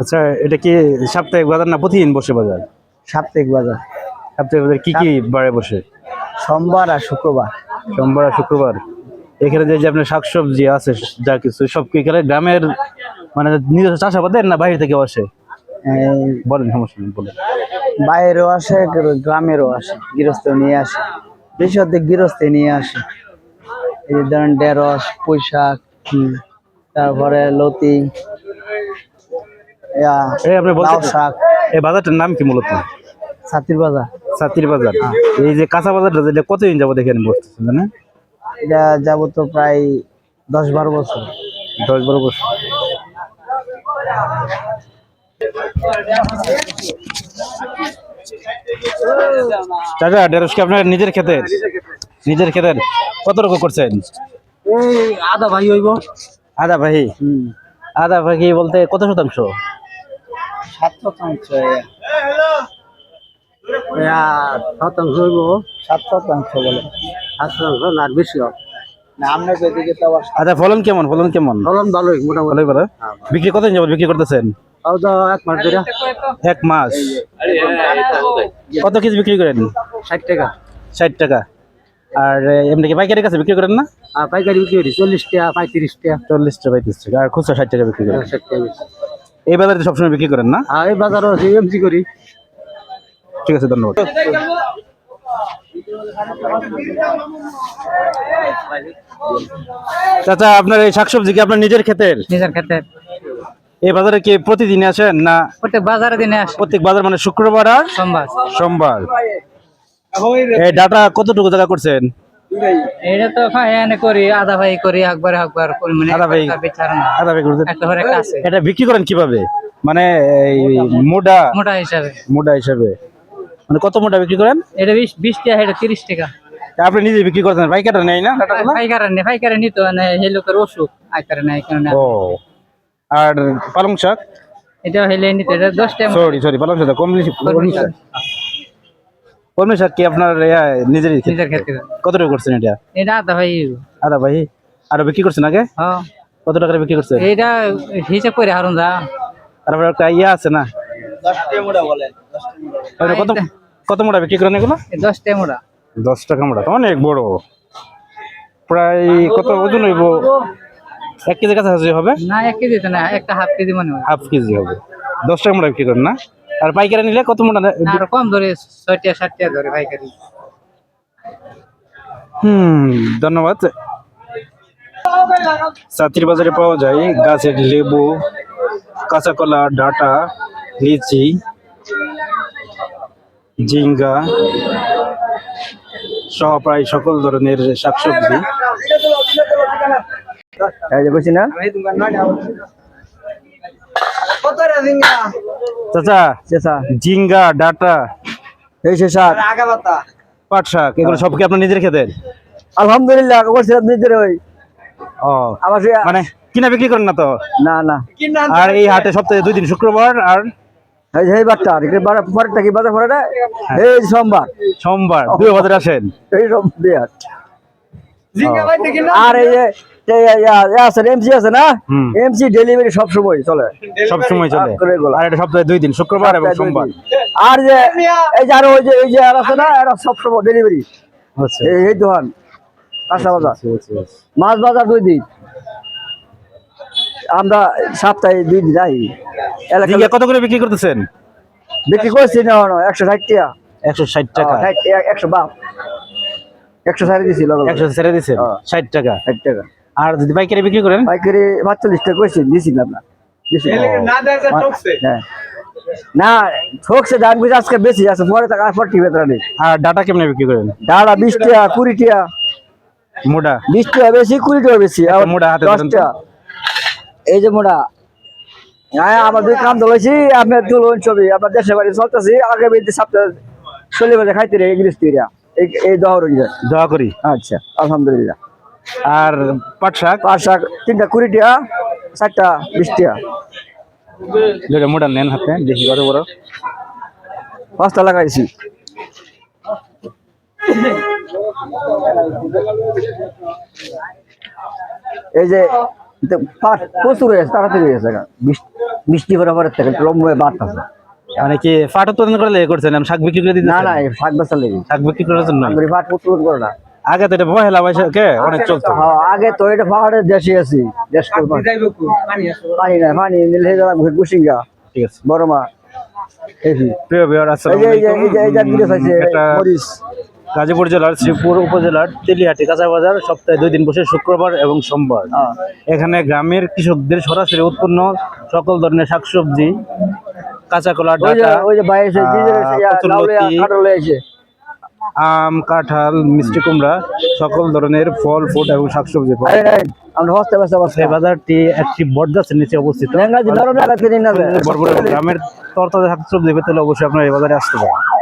আচ্ছা এটা কি সাপ্তাহিক বাজার না প্রতিদিন বসে বাজার? সাপ্তাহিক বাজার। সাপ্তাহিক বাজার কি কি বারে বসে? সোমবার আর শুক্রবার। সোমবার আর শুক্রবার? এখানে যে আপনার শাকসবজি আছে যা কিছু সব কি এখানে গ্রামের মানে নিজস্ব চাষাবাদের না বাইরে থেকে আসে? বলেন সমস্যা নেই বলেন। বাইরেও আসে গ্রামেরও আসে গৃহস্থ নিয়ে আসে। বেশি অর্ধেক গৃহস্থে নিয়ে আসে। এই ধরেন ঢেঁড়স পুঁই শাক তারপরে লতি আপনি বলছেন শাক। এই বাজারটার নাম কি মূলত? ছাতির বাজার। সাতির বাজার। এই যে কাঁচা বাজারটা যেটা কতদিন যাব এখানে বসতেছে জানেন? এটা যাব তো প্রায় দশ বারো বছর। দশ বারো বছর। চাচা ঢেঁড়স কি আপনার নিজের ক্ষেতের নিজের ক্ষেতের কত রকম করছেন? এই আদা ভাই হইব। আদা ভাই? হুম। আদা ভাই বলতে কত শতাংশ? সাত শতাংশ শতাংশ হইব। সাত শতাংশ বলে। সাত শতাংশ না আর বেশি হবে। না আমরা এদিকে তো আবার আদা ফলন কেমন? ফলন কেমন? ফলন ভালোই মোটামুটি। ভালো। বিক্রি যাবত বিক্রি করতেছেন? এক মাস ধরে। এক মাস। কত কেজি বিক্রি করেন? ষাট টাকা। ষাট টাকা। আর এমনি কি পাইকারি কাছে বিক্রি করেন না? আর পাইকারি বিক্রি করি চল্লিশ টাকা পঁয়ত্রিশ টাকা চল্লিশ টাকা পঁয়ত্রিশ টাকা আর খুচরা ষাট টাকা বিক্রি করেন? ষাট টাকা এই বাজারে সবসময় বিক্রি করেন না? আর এই বাজারও এমসি করি। ঠিক আছে ধন্যবাদ। চাচা আপনার এই শাকসবজি কি আপনার নিজের ক্ষেতের? নিজের ক্ষেত্রে। এই বাজারে কি প্রতিদিন আসেন না? প্রত্যেক বাজারে দিনে আসে। প্রত্যেক বাজার মানে শুক্রবার আর সোমবার। সোমবার। এই ডাটা কতটুকু জায়গা করছেন? এটা তো এনে করি আধা ভাই করি একবার একবার করি মানে আধা ভাই। করছেন? একটা করে কাছে এটা বিক্রি করেন কীভাবে? মানে এই মোটা মোটা হিসাবে। মোটা হিসাবে। মানে কত মোটা বিক্রি করেন? এটা বিশ বিশ টাকা এটা তিরিশ টাকা। আপনি নিজে বিক্রি করতেন পাইকারটা নেই না ডাটাগুলো? পাইকারে নেই পাইকারে নিত মানে লোকের অসুখ পাইকারে নেই কারণে ও। আর পালং শাক? এটা হইলে নিত এটা দশ টাকা। সরি সরি পালং শাক কমলি কলমি কলমি শাক কি আপনার ইয়া, নিজের ক্ষেত্রে? কত টাকা করছেন এটা? এটা আধা ভাই। আদা ভাই? আর বিক্রি করছেন আগে? হ্যাঁ। কত টাকা বিক্রি করছেন? এটা হিসাব করে হারুন যা। আর আপনার একটা ইয়া আছে না? কত কত মোটা বিক্রি করেন এগুলো? দশ টাকা মোটা দশ টাকা মোটা অনেক বড়। প্রায় কত ওজন হইব? এক কেজি কাছাকাছি হবে? না এক কেজি না একটা হাফ কেজি মনে হাফ কেজি হবে। দশ টাকা মোটা বিক্রি করেন না? আর পাইকারি নিলে কত মোটা আর কম ধরে ছয়টা টাকা ধরে পাইকারি। হুম ধন্যবাদ। সাতির বাজারে পাওয়া যায় গাছের লেবু কাঁচা কলা ডাটা লিচি ঝিঙ্গা সহ প্রায় সকল ধরনের শাকসবজি। বুঝছি না? চাচা চেষা ঝিঙ্গা ডাটা। এই সে শাক। পাট শাক এগুলো সব কি আপনার নিজের ক্ষেতের আলহামদুলিল্লাহ করছে নিজের ওই। ও আমার মানে কিনা বিক্রি করেন না তো? না না। আর এই হাটে সপ্তাহে দুই দিন শুক্রবার আর এই যে এই বারটা পরেরটা কি বাজার পরে এই সোমবার। সোমবার দুই বাজারে আসেন। এই সোমবার আর এই যে এমসি আছে না এমসি ডেলিভারি সব সময় চলে। সব সময় চলে। আর এটা সপ্তাহে দুই দিন শুক্রবার এবং সোমবার। আর যে এই যে আরও ওই যে এই যে আর আছে না এরা সব সময় ডেলিভারি আচ্ছা। এই এই দোকান কাঁচা বাজার। আচ্ছা, আচ্ছা। মাছ বাজার দুই দিন। আমরা সপ্তাহে দুই দিন যাই এলাকা কত করে বিক্রি করতেছেন? বিক্রি করছি না একশো ষাট টাকা। একশো ষাট টাকা। একশো বাপ। একশো ষাট দিছি। একশো ছেড়ে দিচ্ছেন হ্যাঁ। ষাট টাকা। ষাট টাকা। আর যদি পাইকারি বিক্রি করেন? পাইকারি পাঁচচল্লিশ টাকা কইছি দিছি না আপনার। হ্যাঁ না ঠকছে দাম কিছু আজকে বেশি আছে পরে টাকা পর টিভি নেই। আর ডাটা কেমনে বিক্রি করেন? ডালা বিশ টাকা কুড়ি টাকা। মোটা? বিশ টাকা বেশি কুড়ি টাকা বেশি মোটা হাতে দশ টাকা। এই যে মোটা। হ্যাঁ আমার দুই কাম ধরেছি আপনার তুলুন ছবি আপনার দেশের বাড়ি চলতেছি আগে বেঁধে সপ্তাহে চলে বেঁধে খাইতে রে ইংলিশ তৈরি এই এই দহর দোয়া করি। আচ্ছা আলহামদুলিল্লাহ। আর পাট শাক পাট শাক তিনটা কুড়ি টাকা চারটা বিশ টাকা যেটা মোটা নেন হাতে দেখি কত বড়। পাঁচটা লাগাইছি। এই যে পাট প্রচুর হয়েছে তাড়াতাড়ি হয়েছে। বৃষ্টি- বৃষ্টি বরাবরের থেকে লম্বা বাড়তেছে। মানে কি ফাট উৎপাদন করে লেগে করছেন শাক বিক্রি করে দিতে না না শাক বেচা লেগে। শাক বিক্রি করার জন্য? পাট উৎপাদন করে না। আগে তো এটা পহেলা বৈশাখে অনেক চলতো। হ্যাঁ, আগে তো এটা পাহাড়ের দেশে আছি দেশ করব। পানি নাই পানি নিলে গুসিঙ্গা ঠিক আছে। বড় মা। এই প্রিয় বিহার এই যে এই যে এই যে এই যে গিরে খাইছে এটা গাজীপুর জেলার শ্রীপুর উপজেলার তেলিহাটি কাঁচা বাজার সপ্তাহে দুই দিন বসে শুক্রবার এবং সোমবার। হ্যাঁ। এখানে গ্রামের কৃষকদের সরাসরি উৎপন্ন সকল ধরনের শাকসবজি কাঁচা কলা ওই যে ডাটা আম কাঁঠাল মিষ্টি কুমড়া সকল ধরনের ফল ফুট এবং শাকসবজি বাজারটি একটি বট নিচে অবস্থিত। গ্রামের তরতাজা শাকসবজি পেতে হলে অবশ্যই আপনার এই বাজারে আসতে পারেন।